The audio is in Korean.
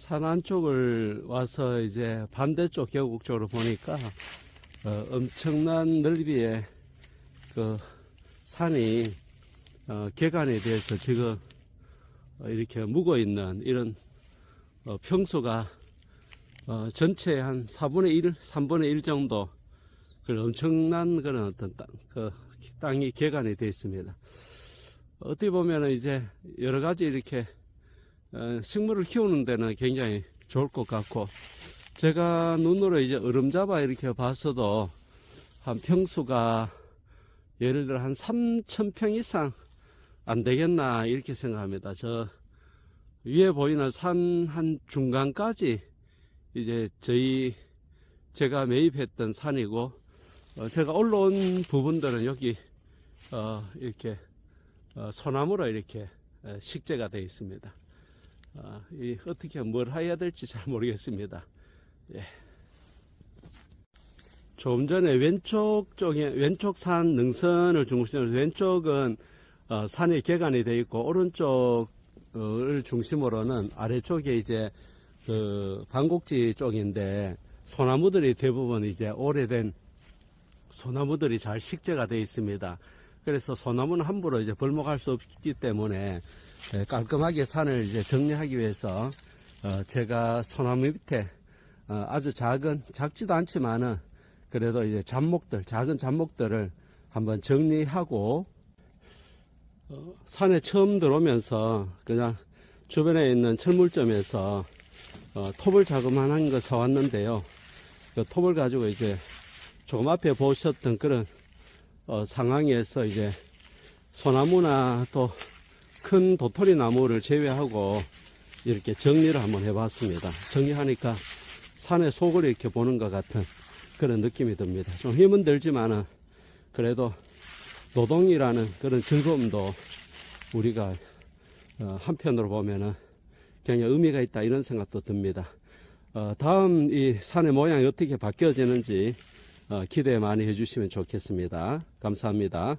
산 안 쪽을 와서 이제 반대쪽 계곡 쪽으로 보니까 어, 엄청난 넓이의 그 산이 어, 개간에 대해서 지금 어, 이렇게 묵어 있는 이런 어, 평수가 어, 전체 한 4분의 1, 3분의 1 정도 그런 엄청난 그런 어떤 땅, 그 땅이 개간이 되어 있습니다. 어떻게 보면 이제 여러 가지 이렇게 어, 식물을 키우는 데는 굉장히 좋을 것 같고 제가 눈으로 이제 얼음 잡아 이렇게 봤어도 한 평수가 예를 들어 한 3,000평 이상 안 되겠나 이렇게 생각합니다. 저 위에 보이는 산 한 중간까지 이제 저희 제가 매입했던 산이고 어, 제가 올라온 부분들은 여기 어, 이렇게 어, 소나무로 이렇게 에, 식재가 되어 있습니다. 어, 이 어떻게 뭘 해야 될지 잘 모르겠습니다. 예. 조금 전에 왼쪽 쪽에 왼쪽 산 능선을 중심으로 왼쪽은 어, 산이 개간이 되어 있고 오른쪽을 중심으로는 아래쪽에 이제 그 반곡지 쪽인데 소나무들이 대부분 이제 오래된 소나무들이 잘 식재가 되어 있습니다. 그래서 소나무는 함부로 이제 벌목할 수 없기 때문에 예, 깔끔하게 산을 이제 정리하기 위해서 어, 제가 소나무 밑에 어, 아주 작은 작지도 않지만은 그래도 이제 잡목들 작은 잡목들을 한번 정리하고 어, 산에 처음 들어오면서 그냥 주변에 있는 철물점에서 어, 톱을 자그만한 거 사왔는데요. 그 톱을 가지고 이제 조금 앞에 보셨던 그런 어, 상황에서 이제 소나무나 또 큰 도토리 나무를 제외하고 이렇게 정리를 한번 해봤습니다. 정리하니까 산의 속을 이렇게 보는 것 같은 그런 느낌이 듭니다. 좀 힘은 들지만은 그래도 노동이라는 그런 즐거움도 우리가 어, 한편으로 보면은 굉장히 의미가 있다 이런 생각도 듭니다. 어, 다음 이 산의 모양이 어떻게 바뀌어지는지 어, 기대 많이 해주시면 좋겠습니다. 감사합니다.